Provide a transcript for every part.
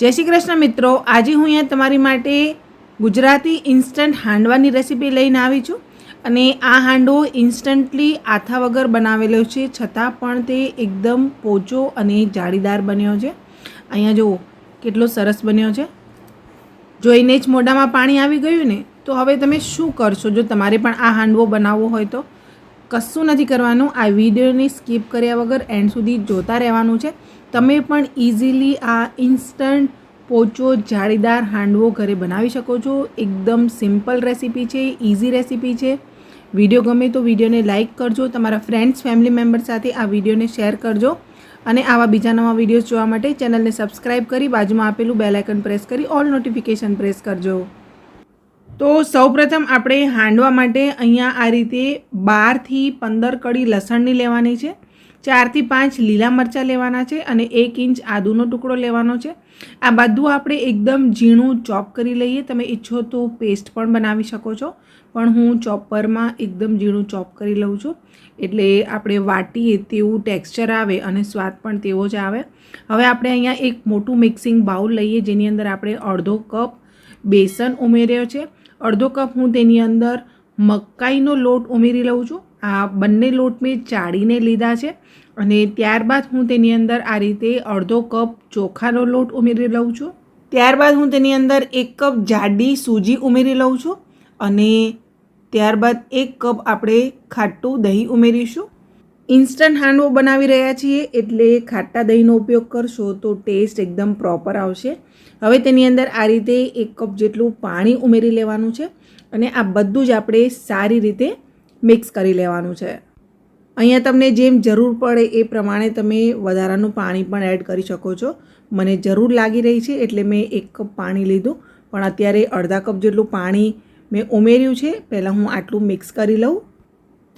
જય શ્રી કૃષ્ણ મિત્રો. આજે હું અહીંયા તમારી માટે ગુજરાતી ઇન્સ્ટન્ટ હાંડવાની રેસીપી લઈને આવી છું. અને આ હાંડવો ઇન્સ્ટન્ટલી આથા વગર બનાવેલો છે. છતાં પણ તે એકદમ પોચો અને જાળીદાર બન્યો છે. અહીંયા જુઓ, કેટલો સરસ બન્યો છે. જોઈને જ મોઢામાં પાણી આવી ગયું ને, તો હવે તમે શું કરશો? જો તમારે પણ આ હાંડવો બનાવવો હોય તો. કશું નથી કરવાનું. આ વિડીયોને સ્કીપ કર્યા વગર એન્ડ સુધી જોતા રહેવાનું છે. તમે પણ ઇઝીલી આ ઇન્સ્ટન્ટ પોચો જાળીદાર હાંડવો ઘરે બનાવી શકો છો. એકદમ સિમ્પલ રેસીપી છે ઇઝી રેસીપી છે. વીડિયો ગમે તો વિડીયોને લાઇક કરજો, તમારા ફ્રેન્ડ્સ, ફેમિલી મેમ્બર સાથે આ વિડીયોને શેર કરજો અને આવા બીજા નવા વિડીયોઝ જોવા માટે ચેનલને સબસ્ક્રાઇબ કરી બાજુમાં આપેલું બેલાઇકન પ્રેસ કરી ઓલ નોટિફિકેશન પ્રેસ કરજો. તો સૌપ્રથમ આપણે હાંડવા માટે અહીંયા આ રીતે બારથી પંદર કડી લસણની લેવાની છે, ચારથી પાંચ લીલા મરચાં લેવાના છે અને એક ઇંચ આદુનો ટુકડો લેવાનો છે. આ બધું આપણે એકદમ ઝીણું ચોપ કરી લઈએ. તમે ઈચ્છો તો પેસ્ટ પણ બનાવી શકો છો, પણ હું ચોપરમાં એકદમ ઝીણું ચોપ કરી લઉં છું. એટલે આપણે વાટીએ તેવું ટેક્સચર આવે અને સ્વાદ પણ તેવો જ આવે. હવે આપણે અહીંયા એક મોટું મિક્સિંગ બાઉલ લઈએ, જેની અંદર આપણે અડધો કપ બેસન ઉમેર્યો છે. અડધો કપ હું તેની અંદર મકાઈનો લોટ ઉમેરી લઉં છું. આ બંને લોટ મેં ચાળીને લીધા છે અને ત્યારબાદ હું તેની અંદર આ રીતે અડધો કપ ચોખાનો લોટ ઉમેરી લઉં છું. ત્યારબાદ હું તેની અંદર એક કપ જાડી સૂજી ઉમેરી લઉં છું અને ત્યારબાદ એક કપ આપણે ખાટું દહીં ઉમેરીશું. ઇન્સ્ટન્ટ હાંડવો બનાવી રહ્યા છીએ એટલે ખાટા દહીંનો ઉપયોગ કરશો તો ટેસ્ટ એકદમ પ્રોપર આવશે. હવે તેની અંદર આ રીતે એક કપ જેટલું પાણી ઉમેરી લેવાનું છે અને આ બધું જ આપણે સારી રીતે મિક્સ કરી લેવાનું છે. અહીંયા તમને જેમ જરૂર પડે એ પ્રમાણે તમે વધારાનું પાણી પણ એડ કરી શકો છો. મને જરૂર લાગી રહી છે એટલે મેં એક કપ પાણી લીધું, પણ અત્યારે અડધા કપ જેટલું પાણી મેં ઉમેર્યું છે. પહેલાં હું આટલું મિક્સ કરી લઉં.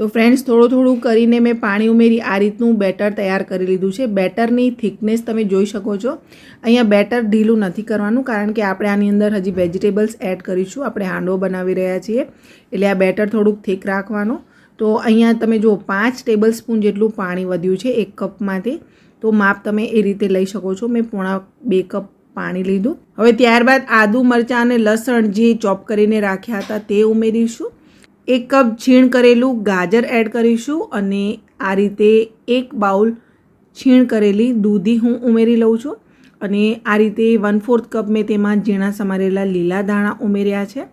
તો ફ્રેન્ડ્સ થોડું થોડું કરીને મેં પાણી ઉમેરી આ રીતનું બેટર તૈયાર કરી લીધું છે. બેટરની થિકનેસ તમે જોઈ શકો છો. અહીંયા બેટર ઢીલું નથી કરવાનું કારણ કે આપણે આની અંદર હજી વેજીટેબલ્સ એડ કરીશું. આપણે હાંડવો બનાવી રહ્યા છીએ. એટલે આ બેટર થોડુંક થીક રાખવાનું. તો અહીંયા તમે જુઓ, પાંચ ટેબલ સ્પૂન જેટલું પાણી વધ્યું છે એક કપમાંથી. તો માપ તમે એ રીતે લઈ શકો છો. મેં પોણા બે કપ પાણી લીધું. હવે ત્યારબાદ આદુ મરચાં અને લસણ જે ચોપ કરીને રાખ્યા હતા તે ઉમેરીશું. એક કપ છીણ કરેલું ગાજર એડ કરીશું અને આ રીતે એક બાઉલ છીણ કરેલી દૂધી હું ઉમેરી લઉં છું. અને આ રીતે વન ફોર્થ કપ મેં તેમાં ઝીણા સમારેલા લીલા દાણા ઉમેર્યા છે.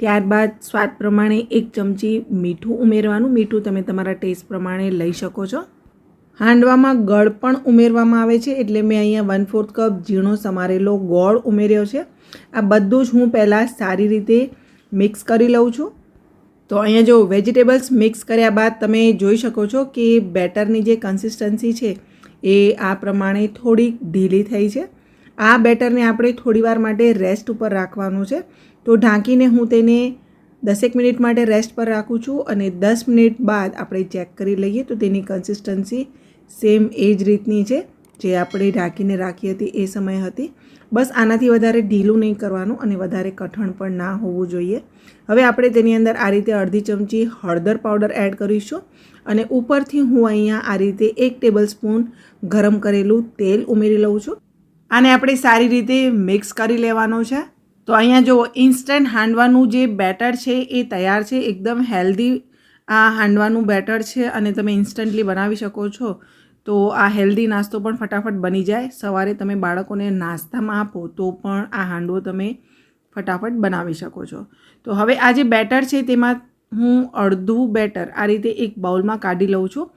ત્યારબાદ સ્વાદ પ્રમાણે એક ચમચી મીઠું ઉમેરવાનું. મીઠું તમે તમારા ટેસ્ટ પ્રમાણે લઈ શકો છો. હાંડવામાં ગળ પણ ઉમેરવામાં આવે છે એટલે મેં અહીંયા વન ફોર્થ કપ ઝીણો સમારેલો ગોળ ઉમેર્યો છે. આ બધું જ હું પહેલાં સારી રીતે મિક્સ કરી લઉં છું. તો અહીંયા જો વેજીટેબલ્સ મિક્સ કર્યા બાદ તમે જોઈ શકો છો કે બેટરની જે કન્સિસ્ટન્સી છે એ આ પ્રમાણે થોડીક ઢીલી થઈ છે. આ બેટરને આપણે થોડીવાર માટે રેસ્ટ ઉપર રાખવાનું છે. તો ઢાંકીને હું તેને દસેક મિનિટ માટે રેસ્ટ પર રાખું છું અને દસ મિનિટ બાદ આપણે ચેક કરી લઈએ તો તેની કન્સિસ્ટન્સી સેમ એ જ રીતની છે જે આપણે ઢાંકીને રાખી હતી એ સમય હતી. બસ આનાથી વધારે ઢીલું નહીં કરવાનું અને વધારે કઠણ પણ ના હોવું જોઈએ. હવે આપણે તેની અંદર આ રીતે અડધી ચમચી હળદર પાવડર એડ કરીશું અને ઉપરથી હું અહીંયા આ રીતે એક ટેબલ સ્પૂન ગરમ કરેલું તેલ ઉમેરી લઉં છું. આને આપણે સારી રીતે મિક્સ કરી લેવાનો છે. તો અહીંયા જો ઇન્સ્ટન્ટ હાંડવાનું જે બેટર છે એ તૈયાર છે, એકદમ હેલ્ધી આ હાંડવાનું બેટર છે અને તમે ઇન્સ્ટન્ટલી બનાવી શકો છો. તો આ હેલ્ધી નાસ્તો પણ ફટાફટ બની જાય. સવારે તમે બાળકોને નાસ્તામાં આપો તો પણ આ હાંડવો તમે ફટાફટ બનાવી શકો છો. તો હવે આ જે બેટર છે તેમાં હું અડધું બેટર આ રીતે એક બાઉલમાં કાઢી લઉં છું.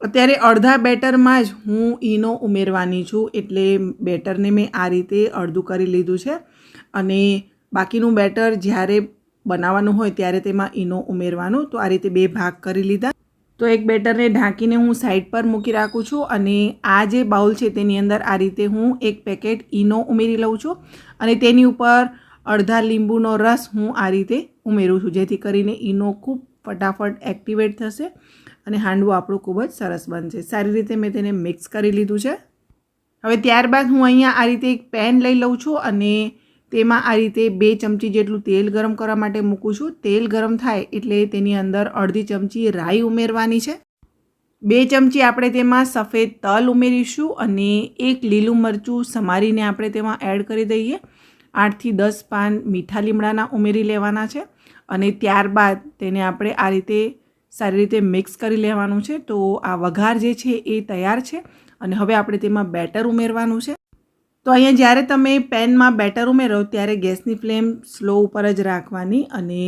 અત્યારે અડધા બેટરમાં જ હું ઈનો ઉમેરવાની છું એટલે બેટરને મેં આ રીતે અડધું કરી લીધું છે. અને બાકીનું બેટર જ્યારે બનાવવાનું હોય ત્યારે તેમાં ઈનો ઉમેરવાનું. તો આ રીતે બે ભાગ કરી લીધા. તો એક બેટરને ઢાંકીને હું સાઈડ પર મૂકી રાખું છું અને આ જે બાઉલ છે તેની અંદર આ રીતે હું એક પેકેટ ઈનો ઉમેરી લઉં છું અને તેની ઉપર અડધા લીંબુનો રસ હું આ રીતે ઉમેરું છું, જેથી કરીને ઈનો ખૂબ ફટાફટ એક્ટિવેટ થશે અને હાંડવું આપણું ખૂબ જ સરસ બનશે. સારી રીતે મેં તેને મિક્સ કરી લીધું છે. હવે ત્યારબાદ હું અહીંયા આ રીતે એક પેન લઈ લઉં છું અને તેમાં આ રીતે બે ચમચી જેટલું તેલ ગરમ કરવા માટે મૂકું છું. તેલ ગરમ થાય એટલે તેની અંદર અડધી ચમચી રાઈ ઉમેરવાની છે. બે ચમચી આપણે તેમાં સફેદ તલ ઉમેરીશું અને એક લીલું મરચું સમારીને આપણે તેમાં એડ કરી દઈએ. આઠથી દસ પાન મીઠા લીમડાના ઉમેરી લેવાના છે અને ત્યારબાદ તેને આપણે આ રીતે સારી રીતે મિક્સ કરી લેવાનું છે. તો આ વઘાર જે છે એ તૈયાર છે અને હવે આપણે તેમાં બેટર ઉમેરવાનું છે. તો અહીંયા જ્યારે તમે પેનમાં બેટર ઉમેરો ત્યારે ગેસની ફ્લેમ સ્લો ઉપર જ રાખવાની અને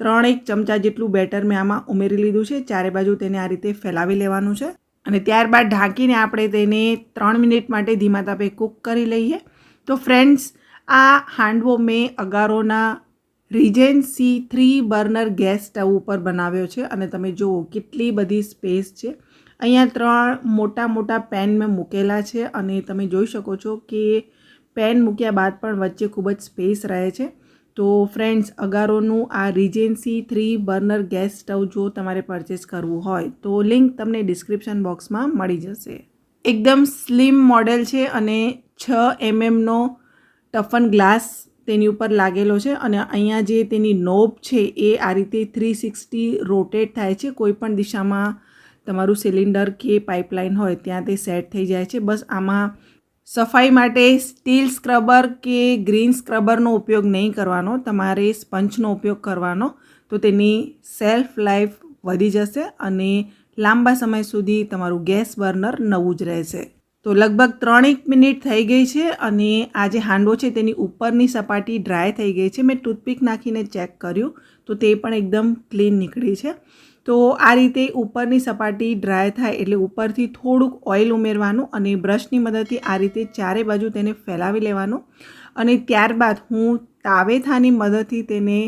ત્રણ એક ચમચા જેટલું બેટર મેં આમાં ઉમેરી લીધું છે. ચારે બાજુ તેને આ રીતે ફેલાવી લેવાનું છે. અને ત્યારબાદ ઢાંકીને આપણે તેને ત્રણ મિનિટ માટે ધીમા તાપે કૂક કરી લઈએ. તો ફ્રેન્ડ્સ, આ હાંડવો મેં અગારોના Regency three burner gas stove ઉપર બનાવ્યો છે અને તમે જુઓ કેટલી બધી સ્પેસ છે. અહીંયા ત્રણ મોટા મોટા પેન મેં મૂકેલા છે અને તમે જોઈ શકો છો કે પેન મૂક્યા બાદ પણ વચ્ચે ખૂબ જ સ્પેસ રહે છે. તો ફ્રેન્ડ્સ, અગારોનું આ Regency three burner gas stove જો તમારે પરચેસ કરવું હોય તો લિંક તમને ડિસ્ક્રિપ્શન બોક્સમાં મળી જશે. એકદમ સ્લિમ મોડેલ છે અને છ એમએમનો ટફન ગ્લાસ તેની ઉપર લાગેલો છે અને અહીંયા જે તેની નોબ છે એ આ રીતે થ્રી સિક્સટી રોટેટ થાય છે. કોઈપણ દિશામાં તમારું સિલિન્ડર કે પાઇપલાઇન હોય ત્યાં તે સેટ થઈ જાય છે. બસ આમાં સફાઈ માટે સ્ટીલ સ્ક્રબર કે ગ્રીન સ્ક્રબરનો ઉપયોગ નહીં કરવાનો, તમારે સ્પંચનો ઉપયોગ કરવાનો. તો તેની સેલ્ફ લાઈફ વધી જશે અને લાંબા સમય સુધી તમારું ગેસ બર્નર નવું જ રહેશે. તો લગભગ ત્રણેક મિનિટ થઈ ગઈ છે અને આ જે હાંડવો છે તેની ઉપરની સપાટી ડ્રાય થઈ ગઈ છે. મેં ટૂથપીક નાખીને ચેક કર્યું તો તે પણ એકદમ ક્લીન નીકળી છે. તો આ રીતે ઉપરની સપાટી ડ્રાય થાય એટલે ઉપરથી થોડુંક ઓઇલ ઉમેરવાનું અને બ્રશની મદદથી આ રીતે ચારે બાજુ તેને ફેલાવી લેવાનું. અને ત્યારબાદ હું તાવેથાની મદદથી તેને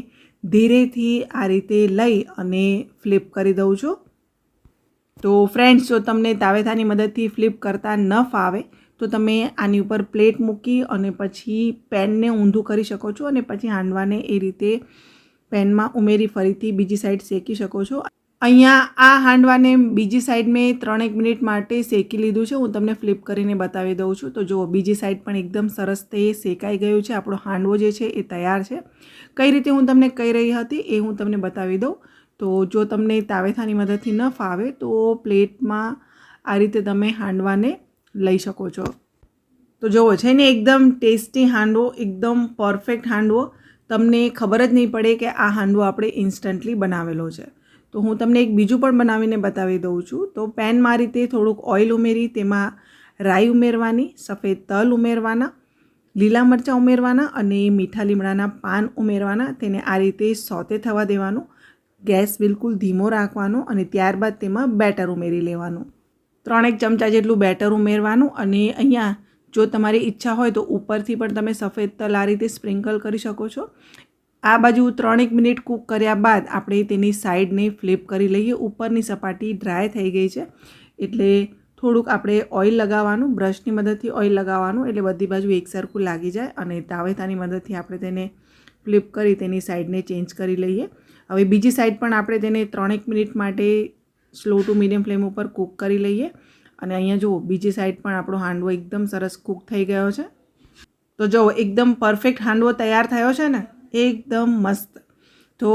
ધીરેથી આ રીતે લઈ અને ફ્લિપ કરી દઉં છું. તો ફ્રેન્ડ્સ જો તમને તાવેથાની મદદથી ફ્લિપ કરતાં ન ફાવે તો તમે આની ઉપર પ્લેટ મૂકી અને પછી પેનને ઊંધું કરી શકો છો અને પછી હાંડવાને એ રીતે પેનમાં ઉમેરી ફરીથી બીજી સાઈડ શેકી શકો છો. અહીંયા આ હાંડવાને બીજી સાઈડ મેં ત્રણેક મિનિટ માટે શેકી લીધું છે. હું તમને ફ્લિપ કરીને બતાવી દઉં છું. તો જુઓ, બીજી સાઈડ પણ એકદમ સરસ તે શેકાઈ ગયું છે. આપણો હાંડવો જે છે એ તૈયાર છે. કઈ રીતે હું તમને કહી રહી હતી એ હું તમને બતાવી દઉં. તો જો તમને તાવેથાની મદદથી ન ફાવે, તો પ્લેટમાં આ રીતે તમે હાંડવાને લઈ શકો છો. તો જુઓ, છે ને, એકદમ ટેસ્ટી હાંડવો, એકદમ પરફેક્ટ હાંડવો. તમને ખબર જ નહીં પડે કે આ હાંડવો આપણે ઇન્સ્ટન્ટલી બનાવેલો છે. તો હું તમને એક બીજું પણ બનાવીને બતાવી દઉં છું. તો પેનમાં રીતે થોડુંક ઓઇલ ઉમેરી, તેમાં રાઈ ઉમેરવાની, સફેદ તલ ઉમેરવાના, લીલા મરચાં ઉમેરવાના અને મીઠા લીમડાના પાન ઉમેરવાના. તેને આ રીતે સોતે થવા દેવાનું. ગેસ બિલકુલ ધીમો રાખવાનો અને ત્યારબાદ તેમાં બેટર ઉમેરી લેવાનું. ત્રણેક ચમચા જેટલું બેટર ઉમેરવાનું અને અહીંયા જો તમારી ઈચ્છા હોય તો ઉપરથી પણ તમે સફેદ તલ આ રીતે સ્પ્રિંકલ કરી શકો છો. આ બાજુ ત્રણેક મિનિટ કૂક કર્યા બાદ આપણે તેની સાઈડને ફ્લિપ કરી લઈએ. ઉપરની સપાટી ડ્રાય થઈ ગઈ છે. એટલે થોડુંક આપણે ઓઇલ લગાવવાનું, બ્રશની મદદથી ઓઇલ લગાવવાનું. એટલે બધી બાજુ એકસરખું લાગી જાય અને તાવેતાની મદદથી આપણે તેને ફ્લિપ કરી તેની સાઈડને ચેન્જ કરી લઈએ. હવે બીજી સાઈડ પણ આપણે તેને ત્રણેક મિનિટ માટે સ્લો ટુ મીડિયમ ફ્લેમ ઉપર કૂક કરી લઈએ. અને અહીંયા જુઓ, બીજી સાઈડ પણ આપણો હાંડવો એકદમ સરસ કૂક થઈ ગયો છે. તો જુઓ, એકદમ પરફેક્ટ હાંડવો તૈયાર થયો છે ને? એકદમ મસ્ત. તો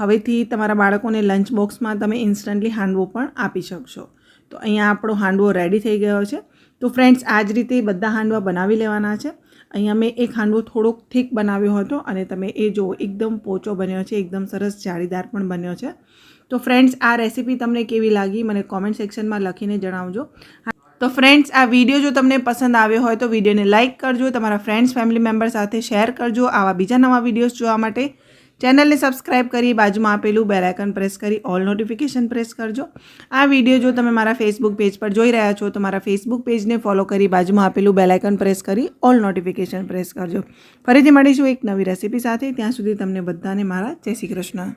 હવેથી તમારા બાળકોને લંચ બોક્સમાં તમે ઇન્સ્ટન્ટલી હાંડવો પણ આપી શકશો. તો અહીંયા આપણો હાંડવો રેડી થઈ ગયો છે. તો ફ્રેન્ડ્સ આ જ રીતે બધા હાંડવા બનાવી લેવાના છે. અહીંયા મેં એક હાંડવો થોડોક થીક બનાવ્યો હતો અને તમે એ જુઓ, એકદમ પોચો બન્યો છે, એકદમ સરસ જાળીદાર પણ બન્યો છે. તો ફ્રેન્ડ્સ, આ રેસીપી તમને કેવી લાગી મને કોમેન્ટ સેક્શનમાં લખીને જણાવજો. તો ફ્રેન્ડ્સ આ વીડિયો જો તમને પસંદ આવ્યો હોય તો વિડીયોને લાઇક કરજો, તમારા ફ્રેન્ડ્સ ફેમિલી મેમ્બર સાથે શેર કરજો, આવા બીજા નવા વિડીયોઝ જોવા માટે. ચેનલને સબસ્ક્રાઇબ કરી, બાજુમાં આપેલું બેલાઇકન પ્રેસ કરી ઓલ નોટિફિકેશન પ્રેસ કરજો. આ વીડિયો જો તમે મારા ફેસબુક પેજ પર જોઈ રહ્યા છો, તો મારા ફેસબુક પેજને ફોલો કરી, બાજુમાં આપેલું બેલાઇકન પ્રેસ કરી ઓલ નોટિફિકેશન પ્રેસ કરજો. ફરીથી મળીશું એક નવી રેસીપી સાથે. ત્યાં સુધી તમને બધાને મારા જય શ્રી કૃષ્ણ.